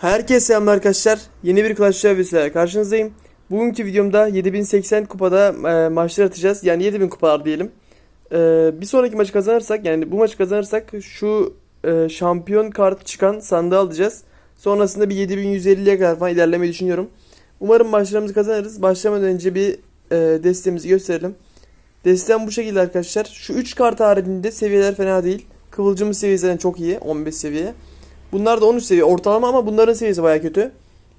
Herkese selamlar arkadaşlar. Yeni bir Clash Royale karşınızdayım. Bugünkü videomda 7080 kupada e, maçlar atacağız. Yani 7000 kupalar diyelim. E, bir sonraki maçı kazanırsak yani bu maçı kazanırsak şu e, şampiyon kartı çıkan sandığı alacağız. Sonrasında bir 7150'ye kadar falan ilerlemeyi düşünüyorum. Umarım maçlarımızı kazanırız. Başlamadan önce bir e, destemizi gösterelim. Destem bu şekilde arkadaşlar. Şu 3 kart haricinde seviyeler fena değil. Kıvılcımın seviyesi çok iyi. 15 seviye. Bunlar da 13 seviye ortalama ama bunların seviyesi baya kötü.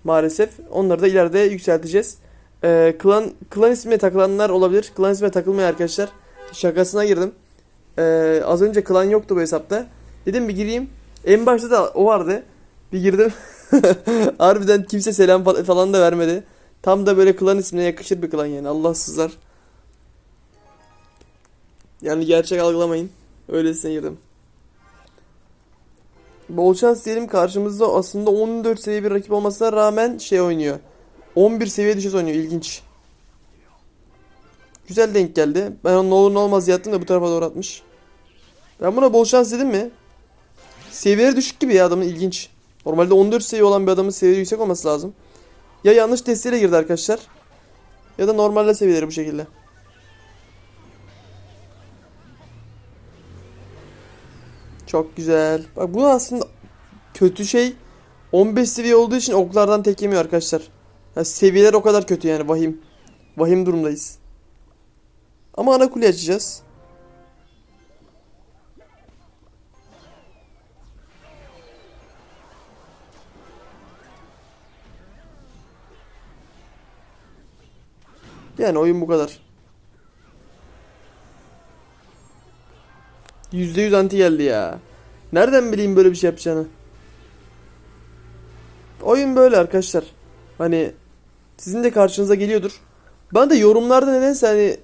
Maalesef. Onları da ileride yükselteceğiz. Ee, klan, klan ismine takılanlar olabilir. Klan ismine takılmıyor arkadaşlar. Şakasına girdim. Ee, az önce klan yoktu bu hesapta. Dedim bir gireyim. En başta da o vardı. Bir girdim. Harbiden kimse selam fa- falan da vermedi. Tam da böyle klan ismine yakışır bir klan yani. Allahsızlar. Yani gerçek algılamayın. Öylesine girdim. Bol şans diyelim karşımızda aslında 14 seviye bir rakip olmasına rağmen şey oynuyor. 11 seviye düşes oynuyor ilginç. Güzel denk geldi. Ben onun olur ne olmaz yattım da bu tarafa doğru atmış. Ben buna bol şans dedim mi? Seviyeleri düşük gibi ya adamın ilginç. Normalde 14 seviye olan bir adamın seviyeleri yüksek olması lazım. Ya yanlış desteğiyle girdi arkadaşlar. Ya da normalde seviyeleri bu şekilde. Çok güzel. Bak bu aslında kötü şey 15 seviye olduğu için oklardan tek yemiyor arkadaşlar. Ya seviyeler o kadar kötü yani vahim. Vahim durumdayız. Ama ana kule açacağız. Yani oyun bu kadar. %100 anti geldi ya. Nereden bileyim böyle bir şey yapacağını? Oyun böyle arkadaşlar. Hani sizin de karşınıza geliyordur. Ben de yorumlarda nedense hani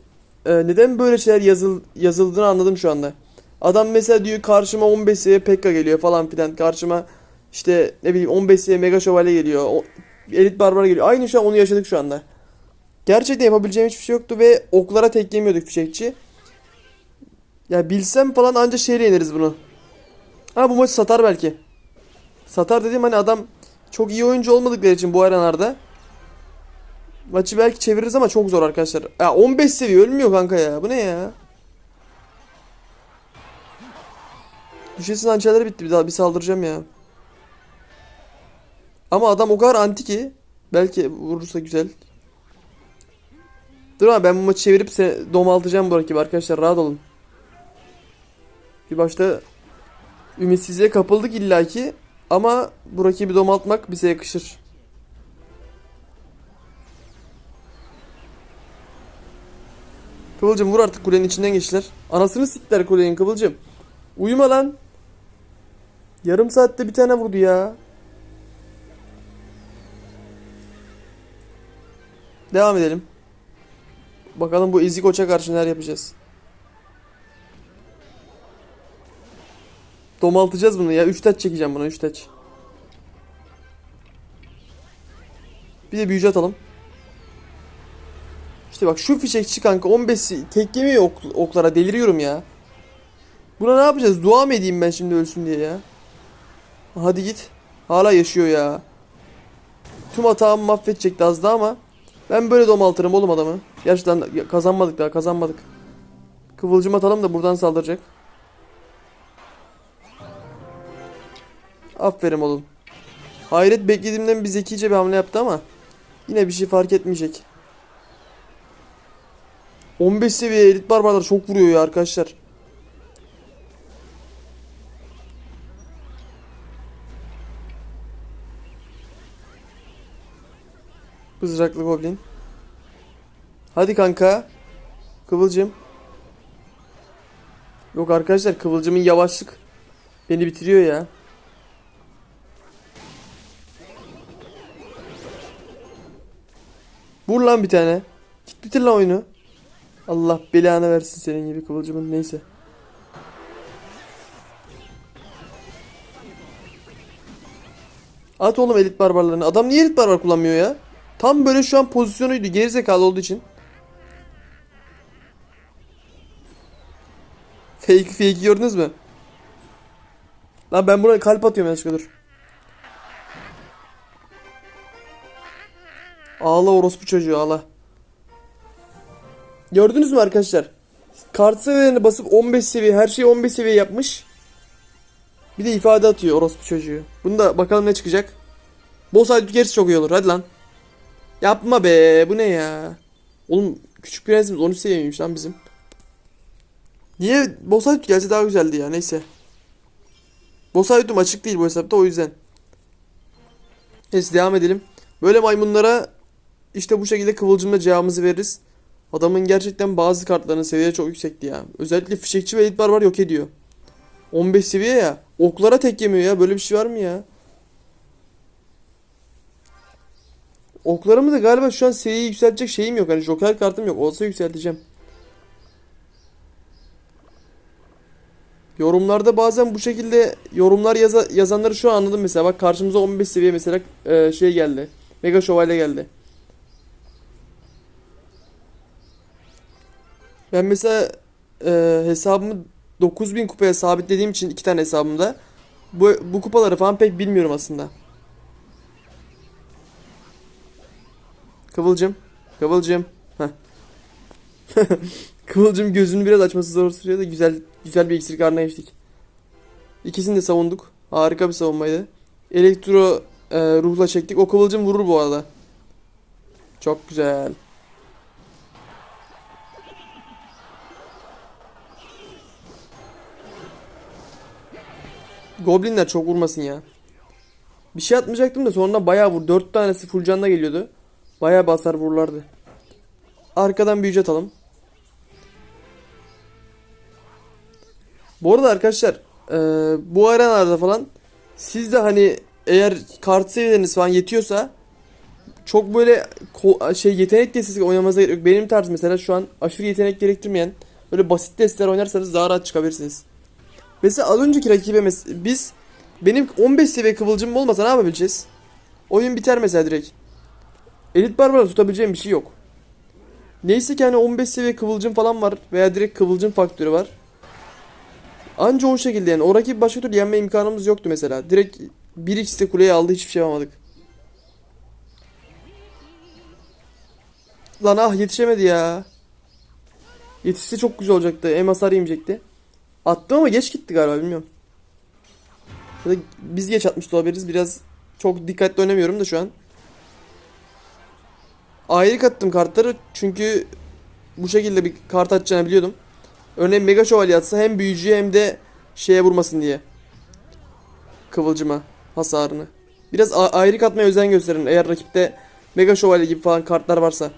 e, neden böyle şeyler yazıl, yazıldığını anladım şu anda. Adam mesela diyor karşıma 15 seviye Pekka geliyor falan filan. Karşıma işte ne bileyim 15 seviye Mega Şövalye geliyor. O, Elit Barbar geliyor. Aynı şu an onu yaşadık şu anda. Gerçekten yapabileceğim hiçbir şey yoktu ve oklara tek yemiyorduk fişekçi. Ya bilsem falan anca şeyle yeneriz bunu. Ha bu maçı satar belki. Satar dediğim hani adam çok iyi oyuncu olmadıkları için bu arenalarda. Maçı belki çeviririz ama çok zor arkadaşlar. Ya 15 seviye ölmüyor kanka ya. Bu ne ya? Düşesin hançerleri bitti. Bir daha bir saldıracağım ya. Ama adam o kadar anti ki. Belki vurursa güzel. Dur ama ben bu maçı çevirip domaltacağım bu rakibi arkadaşlar. Rahat olun. Bir başta ümitsizliğe kapıldık illaki ama bu rakibi domaltmak bize yakışır. Kıvılcım vur artık kulenin içinden geçtiler. Anasını siktiler kulenin Kıvılcım. Uyuma lan. Yarım saatte bir tane vurdu ya. Devam edelim. Bakalım bu ezik koça karşı neler yapacağız. Domaltacağız bunu ya. 3 taç çekeceğim buna 3 taç. Bir de büyücü atalım. İşte bak şu fişekçi kanka 15 tek yemiyor ok, oklara deliriyorum ya. Buna ne yapacağız? Dua mı edeyim ben şimdi ölsün diye ya? Hadi git. Hala yaşıyor ya. Tüm hatamı mahvedecekti az daha ama ben böyle domaltırım oğlum adamı. Gerçekten kazanmadık daha kazanmadık. Kıvılcım atalım da buradan saldıracak. Aferin oğlum. Hayret beklediğimden bir zekice bir hamle yaptı ama yine bir şey fark etmeyecek. 15 seviye elit barbarlar çok vuruyor ya arkadaşlar. Bızraklı goblin. Hadi kanka. Kıvılcım. Yok arkadaşlar kıvılcımın yavaşlık beni bitiriyor ya. Vur lan bir tane. Git bitir lan oyunu. Allah belanı versin senin gibi kıvılcımın neyse. At oğlum elit barbarlarını. Adam niye elit barbar kullanmıyor ya? Tam böyle şu an pozisyonuydu gerizekalı olduğu için. Fake fake gördünüz mü? Lan ben buna kalp atıyorum yanlışlıkla dur. Ağla orospu çocuğu ağla. Gördünüz mü arkadaşlar? Kart seviyelerini basıp 15 seviye her şeyi 15 seviye yapmış. Bir de ifade atıyor orospu çocuğu. Bunu da bakalım ne çıkacak. Boss fight gerisi çok iyi olur hadi lan. Yapma be bu ne ya. Oğlum küçük prensimiz 13 seviyeymiş lan bizim. Niye boss fight gelse daha güzeldi ya neyse. Boss fight'um açık değil bu hesapta o yüzden. Neyse devam edelim. Böyle maymunlara işte bu şekilde kıvılcımla cevabımızı veririz. Adamın gerçekten bazı kartlarının seviye çok yüksekti ya. Özellikle fişekçi ve elit barbar yok ediyor. 15 seviye ya. Oklara tek yemiyor ya. Böyle bir şey var mı ya? Oklarımı da galiba şu an seviyeyi yükseltecek şeyim yok. Hani joker kartım yok. Olsa yükselteceğim. Yorumlarda bazen bu şekilde yorumlar yaza, yazanları şu an anladım mesela. Bak karşımıza 15 seviye mesela e, şey geldi. Mega şövalye geldi. Ben mesela e, hesabımı 9000 kupaya sabitlediğim için iki tane hesabımda bu, bu kupaları falan pek bilmiyorum aslında. Kıvılcım. Kıvılcım. Kıvılcım gözünü biraz açması zor sürüyor da güzel güzel bir iksir karnına geçtik. İkisini de savunduk. Harika bir savunmaydı. Elektro e, ruhla çektik. O kıvılcım vurur bu arada. Çok güzel. Goblinler çok vurmasın ya. Bir şey atmayacaktım da sonra bayağı vur. 4 tanesi full canla geliyordu. Bayağı basar vururlardı. Arkadan büyücü atalım. Bu arada arkadaşlar e, bu arenalarda falan siz de hani eğer kart seviyeleriniz falan yetiyorsa çok böyle şey yetenek destesi oynamanıza gerek yok. Benim tarz mesela şu an aşırı yetenek gerektirmeyen böyle basit desteler oynarsanız daha rahat çıkabilirsiniz. Mesela az önceki rakibe biz benim 15 seviye kıvılcımım olmasa ne yapabileceğiz? Oyun biter mesela direkt. Elit Barbar'a tutabileceğim bir şey yok. Neyse ki hani 15 seviye kıvılcım falan var veya direkt kıvılcım faktörü var. Anca o şekilde yani o rakip başka türlü yenme imkanımız yoktu mesela. Direkt 1x'te kuleyi aldı hiçbir şey yapamadık. Lan ah yetişemedi ya. Yetişse çok güzel olacaktı. Hem hasar yemeyecekti. Attım ama geç gitti galiba bilmiyorum. Ya da biz geç atmış olabiliriz. Biraz çok dikkatli oynamıyorum da şu an. Ayrı attım kartları çünkü bu şekilde bir kart atacağını biliyordum. Örneğin Mega Şövalye atsa hem büyücüye hem de şeye vurmasın diye. Kıvılcıma hasarını. Biraz ayrı katmaya özen gösterin eğer rakipte Mega Şövalye gibi falan kartlar varsa.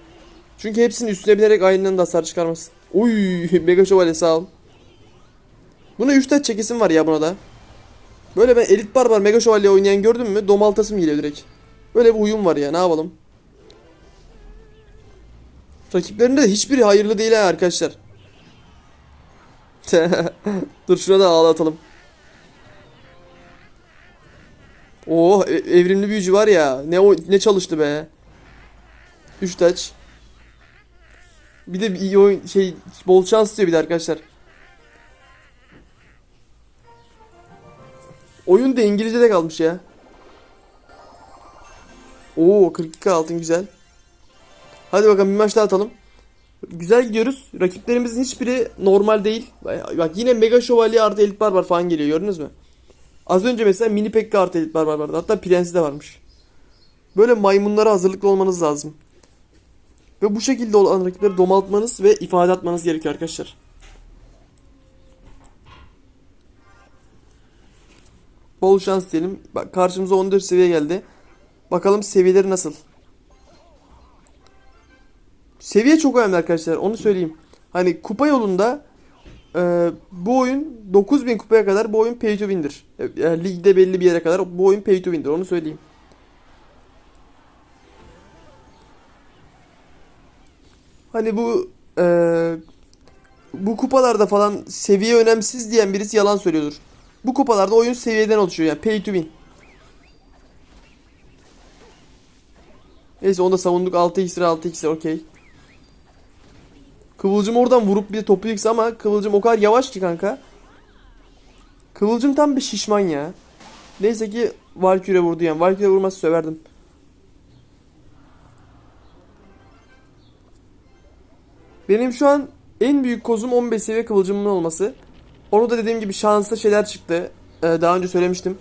Çünkü hepsinin üstüne binerek aynı da hasar çıkarmasın. Uy Mega Şövalye sağ ol. Buna 3 taç çekesim var ya buna da. Böyle ben Elit Barbar Mega Şövalye oynayan gördün mü domaltasım geliyor direkt. Böyle bir uyum var ya ne yapalım. Rakiplerinde de hiçbiri hayırlı değil ha arkadaşlar. Dur şuna da ağlatalım. Oh e- evrimli büyücü var ya. Ne o ne çalıştı be. 3 taç. Bir de iyi oyun şey bol şans diyor bir de arkadaşlar. Oyun da İngilizce'de kalmış ya. Oo 42 altın güzel. Hadi bakalım bir maç daha atalım. Güzel gidiyoruz. Rakiplerimizin hiçbiri normal değil. Bak yine Mega Şövalye artı Elit Barbar falan geliyor gördünüz mü? Az önce mesela Mini Pekka artı Elit Barbar vardı. Hatta Prensi de varmış. Böyle maymunlara hazırlıklı olmanız lazım. Ve bu şekilde olan rakipleri domaltmanız ve ifade atmanız gerekiyor arkadaşlar. Bol şans diyelim. Bak karşımıza 14 seviye geldi. Bakalım seviyeleri nasıl? Seviye çok önemli arkadaşlar. Onu söyleyeyim. Hani kupa yolunda e, bu oyun 9000 kupaya kadar bu oyun pay to win'dir. E, yani ligde belli bir yere kadar bu oyun pay to win'dir. Onu söyleyeyim. Hani bu e, bu kupalarda falan seviye önemsiz diyen birisi yalan söylüyordur. Bu kupalarda oyun seviyeden oluşuyor yani pay to win. Neyse onu da savunduk 6 iksir 6 iksir okey. Kıvılcım oradan vurup bir topu yıksa ama Kıvılcım o kadar yavaş ki kanka. Kıvılcım tam bir şişman ya. Neyse ki Valkyrie vurdu yani. Valkyrie vurması söverdim. Benim şu an en büyük kozum 15 seviye kıvılcımın olması. Onu da dediğim gibi şanslı şeyler çıktı. Ee, daha önce söylemiştim.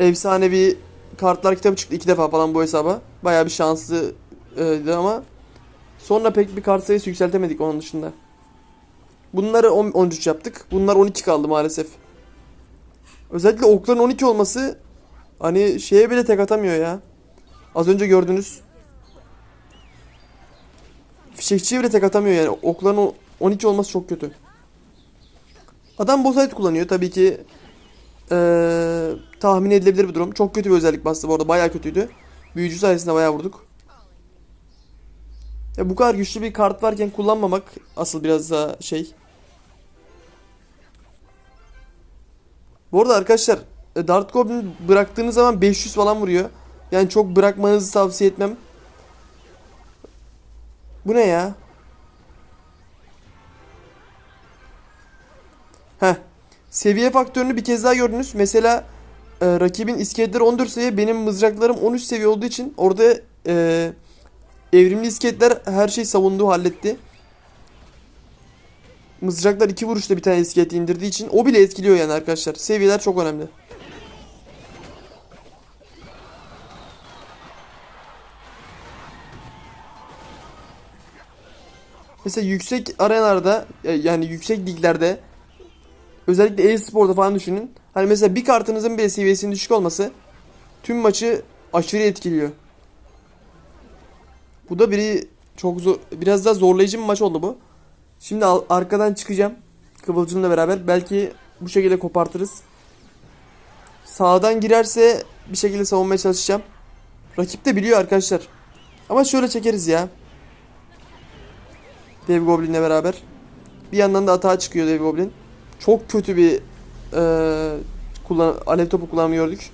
Efsanevi kartlar kitabı çıktı iki defa falan bu hesaba. Bayağı bir şanslıydı ama sonra pek bir kart sayısı yükseltemedik onun dışında. Bunları 10 13 yaptık. Bunlar 12 kaldı maalesef. Özellikle okların 12 olması hani şeye bile tek atamıyor ya. Az önce gördünüz. Fişekçiye bile tek atamıyor yani. Okların o 12 olması çok kötü. Adam Bosayt kullanıyor. Tabii ki eee, tahmin edilebilir bir durum. Çok kötü bir özellik bastı bu arada. Bayağı kötüydü. Büyücü sayesinde bayağı vurduk. Ya bu kadar güçlü bir kart varken kullanmamak asıl biraz daha şey. Bu arada arkadaşlar e, Dart Goblin bıraktığınız zaman 500 falan vuruyor. Yani çok bırakmanızı tavsiye etmem. Bu ne ya? Seviye faktörünü bir kez daha gördünüz. Mesela e, rakibin iskeletleri 14 seviye, benim mızraklarım 13 seviye olduğu için orada e, evrimli iskeletler her şeyi savunduğu halletti. Mızraklar iki vuruşta bir tane iskeleti indirdiği için o bile etkiliyor yani arkadaşlar. Seviyeler çok önemli. Mesela yüksek arenalarda e, yani yüksek liglerde özellikle e-sporda falan düşünün. Hani mesela bir kartınızın bile seviyesinin düşük olması tüm maçı aşırı etkiliyor. Bu da biri çok zor, biraz daha zorlayıcı bir maç oldu bu. Şimdi arkadan çıkacağım. Kıvılcımla beraber. Belki bu şekilde kopartırız. Sağdan girerse bir şekilde savunmaya çalışacağım. Rakip de biliyor arkadaşlar. Ama şöyle çekeriz ya. Dev Goblin'le beraber. Bir yandan da atağa çıkıyor Dev Goblin. Çok kötü bir eee kullan alev topu kullanımı gördük.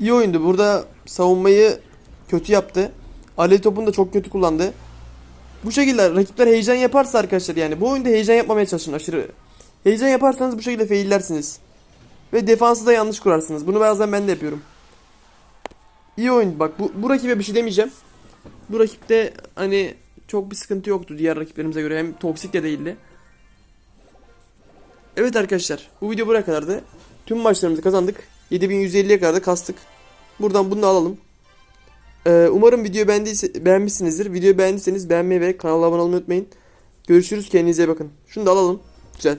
İyi oyundu. Burada savunmayı kötü yaptı. Alev topunu da çok kötü kullandı. Bu şekilde rakipler heyecan yaparsa arkadaşlar yani bu oyunda heyecan yapmamaya çalışın aşırı. Heyecan yaparsanız bu şekilde faillersiniz. Ve defansı da yanlış kurarsınız. Bunu bazen ben de yapıyorum. İyi oyun bak bu, bu rakibe bir şey demeyeceğim. Bu rakipte hani çok bir sıkıntı yoktu diğer rakiplerimize göre. Hem toksik de değildi. Evet arkadaşlar bu video buraya kadardı. Tüm maçlarımızı kazandık. 7150'ye kadar da kastık. Buradan bunu da alalım. Ee, umarım videoyu beğendiyse, beğenmişsinizdir. Videoyu beğendiyseniz beğenmeyi ve kanala abone olmayı unutmayın. Görüşürüz kendinize bakın. Şunu da alalım. Güzel.